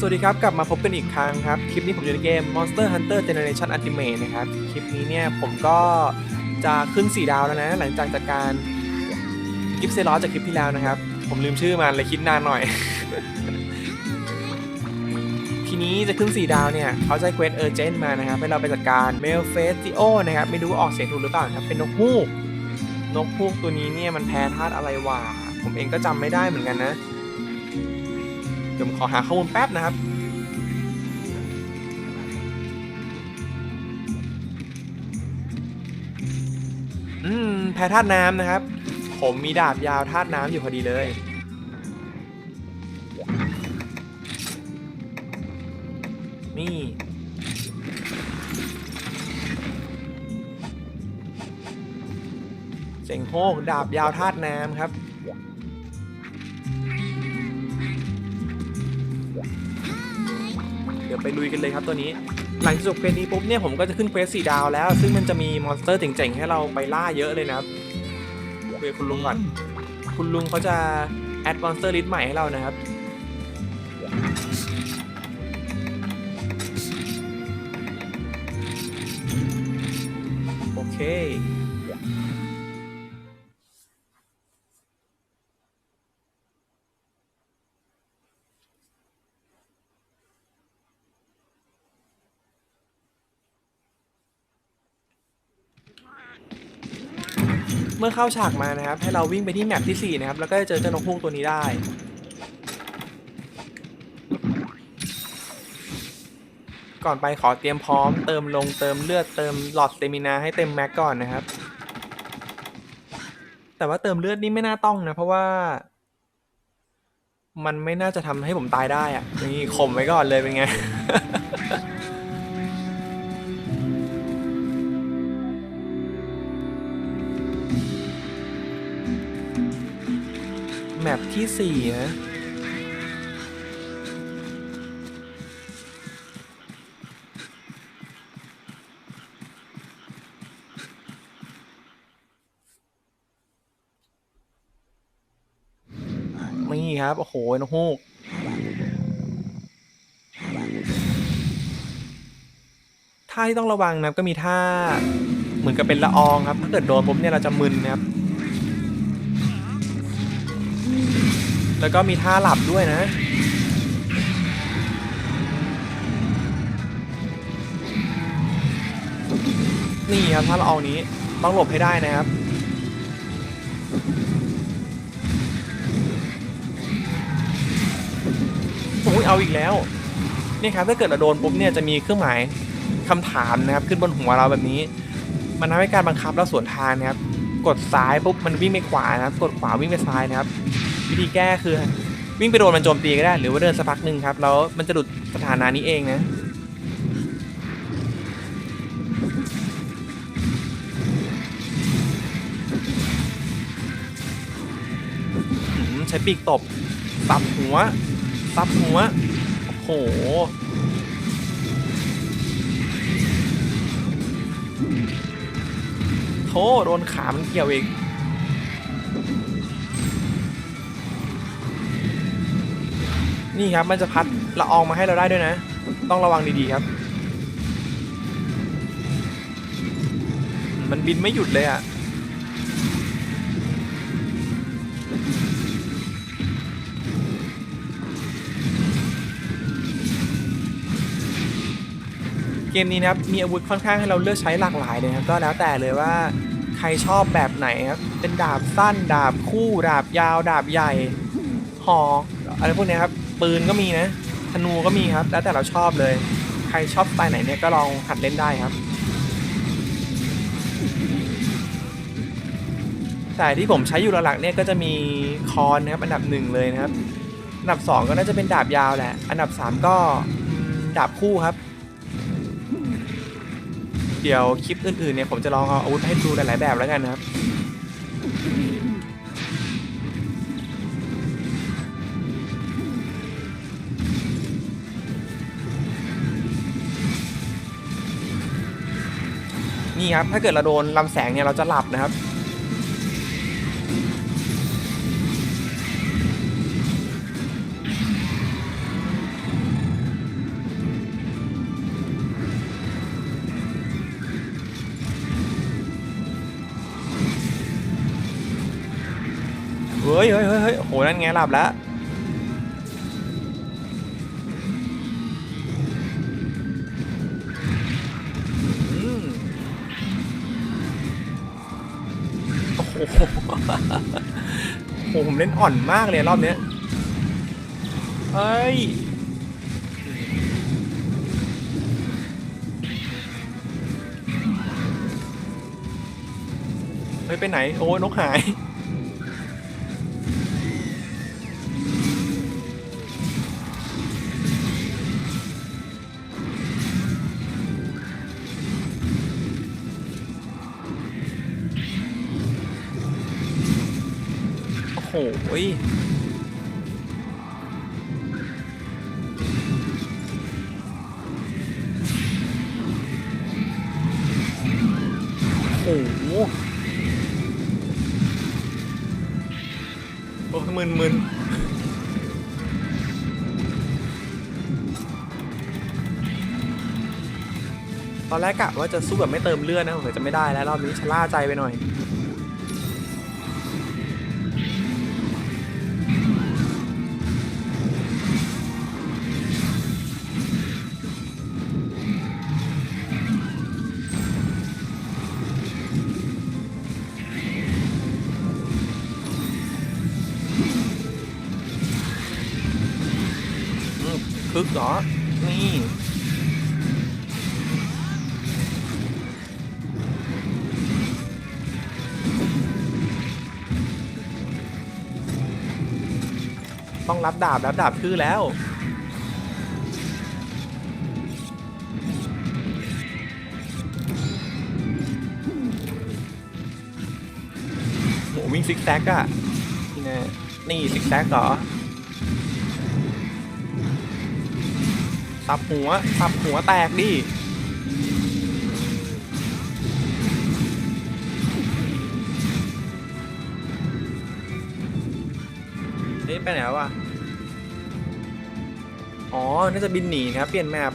สวัสดีครับ กลับมาพบกันอีกครั้งครับ คลิปนี้ผมอยู่ในเกม Monster Hunter Generation Ultimate นะครับ คลิปนี้เนี่ยผมก็จะขึ้น 4 ดาวแล้วนะ หลังจากจัดการกิฟเซลอสจากคลิปที่แล้วนะครับ ผมลืมชื่อมันเลยคิดนานหน่อย ทีนี้จะขึ้น 4 ดาวเนี่ย เขาจะให้เควสเออร์เจนมานะครับ ให้เราไปจัดการเมลเฟสติโอนะครับ ไม่รู้ว่าออกเสียงถูกหรือเปล่าครับ เป็นนกฮูก นกฮูกตัวนี้เนี่ยมันแพ้ธาตุอะไรวะผมเองก็จำไม่ได้เหมือนกันนะ เดี๋ยวผมขอหาข้อมูลแป๊บนะครับอืมแพ้ธาตุน้ำนะครับ ผมมีดาบยาวธาตุน้ำอยู่พอดีเลยนี่เจ๋งโฮกดาบยาวธาตุน้ำครับ ดี๋ยวไปลุยกันเลยครับตัวนี้ หลังจบเควสนี้ปุ๊บเนี่ยผมก็จะขึ้นเควสสี่ดาวแล้ว ซึ่งมันจะมีมอนสเตอร์เจ๋งๆให้เราไปล่าเยอะเลยนะครับคุยคุณลุงก่อนคุณลุงเขาจะแอดมอนสเตอร์ลิสต์ใหม่ให้เรานะครับโอเค เมื่อเข้าฉากมานะครับ ให้เราวิ่งไปที่แมปที่ 4 นะครับ แล้วก็จะเจอเจ้านกฮูกตัวนี้ได้ ก่อนไปขอเตรียมพร้อมเติมลงเติมเลือดเติมหลอดสเตมินาให้เต็มแม็กก่อนนะครับ แต่ว่าเติมเลือดนี่ไม่น่าต้องนะ เพราะว่า มันไม่น่าจะทำให้ผมตายได้อะนี่ข่มไว้ก่อนเลยเป็นไง แมปที่ 4 นะนี่ครับ โอ้โหนกฮูกท่าที่ต้องระวังนะก็มีท่าเหมือนกับเป็นละอองครับ ถ้าเกิดโดนปุ๊บเนี่ยเราจะมึนนะครับ แล้วก็มีท่าหลับด้วยนะนี่ครับท่าละอองนี้ต้องหลบให้ได้นะครับ โอ้ยเอาอีกแล้ว นี่ครับถ้าเกิดเราโดนปุ๊บเนี่ยจะมีเครื่องหมายคำถามนะครับ ขึ้นบนหัวเราแบบนี้ มันทำให้การบังคับเราสวนทางนะครับ กดซ้ายปุ๊บมันวิ่งไปขวานะครับ กดขวาวิ่งไปซ้ายนะครับ วิธีแก้คือ วิ่งไปโดนมันโจมตีก็ได้ หรือว่าเดินสักพักหนึ่งครับแล้วมันจะหลุดสถานะนี้เองนะใช้ปีกตบสับหัวสับหัว โอ้โหโธ่โดนขามันเกี่ยวอีก นี่ครับมันจะพัดละอองมาให้เราได้ด้วยนะ ต้องระวังดีๆครับ มันบินไม่หยุดเลยอะเกมนี้นะครับมีอาวุธค่อนข้างให้เราเลือกใช้หลากหลายเลยครับก็แล้วแต่เลยว่าใครชอบแบบไหนครับ เป็นดาบสั้น ดาบคู่ ดาบยาว ดาบใหญ่หอกอะไรพวกนี้ครับ ปืนก็มีนะธนูก็มีครับ แล้วแต่เราชอบเลย ใครชอบสไตล์ไหนเนี่ยก็ลองหัดเล่นได้ครับ แต่ที่ผมใช้อยู่หลักๆเนี่ยก็จะมีคอนนะครับอันดับหนึ่งเลยนะครับ อันดับสองก็น่าจะเป็นดาบยาวแหละ อันดับสามก็ดาบคู่ครับ เดี๋ยวคลิปอื่นๆเนี่ยผมจะลองเอาอาวุธให้ดูหลายๆแบบแล้วกันนะครับ นี่ครับ ถ้าเกิดเราโดนลำแสงเนี่ยเราจะหลับนะครับ เฮ้ยเฮ้ยเฮ้ยโหนั่นไงหลับแล้ว โอ้โหโอ้โหผมเล่นอ่อนมากเลยรอบเนี้ยเอ้ยเฮ้ยไปไหน โอ้ยนกหาย โอ้โหยโอ้โหโอ้มึนมึนตอนแรกกะว่าจะสู้แบบไม่เติมเลือดนะผมจะไม่ได้แล้วรอบนี้ชะล่าใจไปหน่อย กเหรอ นี่ต้องรับดาบ รับดาบคือแล้ว โหวิ่งซิกแซกอะนี่แน่นี่ซิกแซกเหรอ ตับหัว ตับหัวแตกดิเฮ้ยไปไหนวะ อ๋อ น่าจะบินหนีนะ เปลี่ยนแมป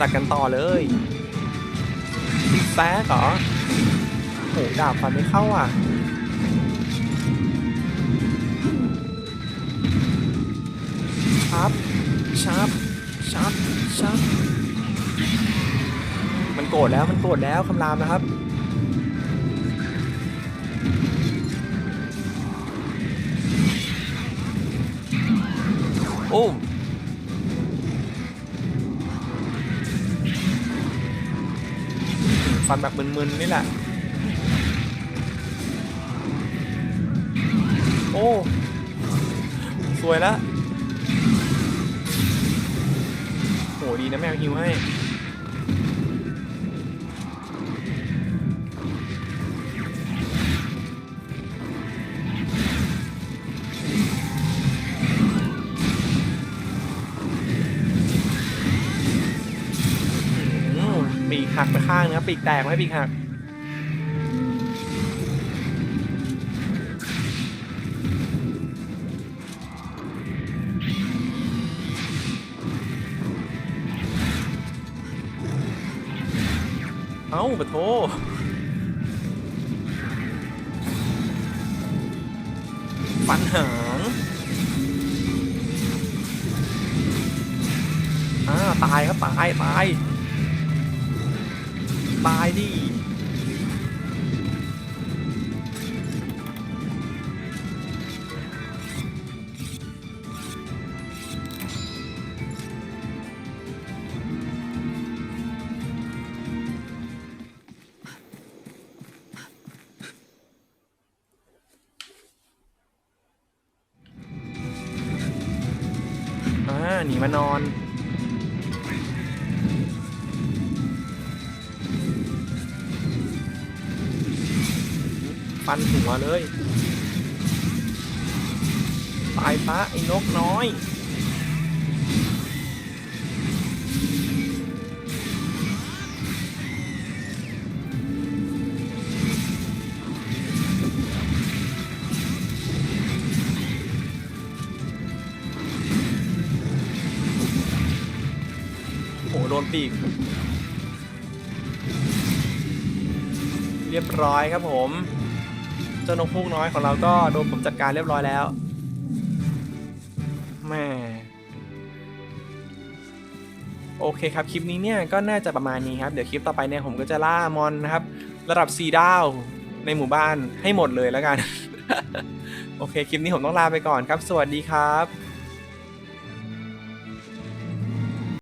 ตัดกันต่อเลยซิกแซกเหรอโหดาบฟันไม่เข้าอะชับชับชับชับมันโกรธแล้วมันโกรธแล้วคำรามนะครับโอ้ ฟันแบบมึนๆนี่แหละ โอ้ สวยแล้วโหดีนะแมวฮิวให้ หักไปข้างนะครับปีกแตกไหมปีกหักเอ้าปะโทฟันหางอ่าตายครับตายตาย ตายดิอ่าหนีมานอน ฟันหัวเลยตายปะไอ้นกน้อยโอ้โโดนปีก เรียบร้อยครับผม จ้านกพูกน้อยของเราก็โดนผมจัดการเรียบร้อยแล้วแม่โอเคครับ คลิปนี้เนี่ยก็น่าจะประมาณนี้ครับ เดี๋ยวคลิปต่อไปเนี่ยผมก็จะล่ามอนนะครับ ระดับ 4 ดาวในหมู่บ้านให้หมดเลยแล้วกัน โอเค คลิปนี้ผมต้องลาไปก่อนครับ สวัสดีครับ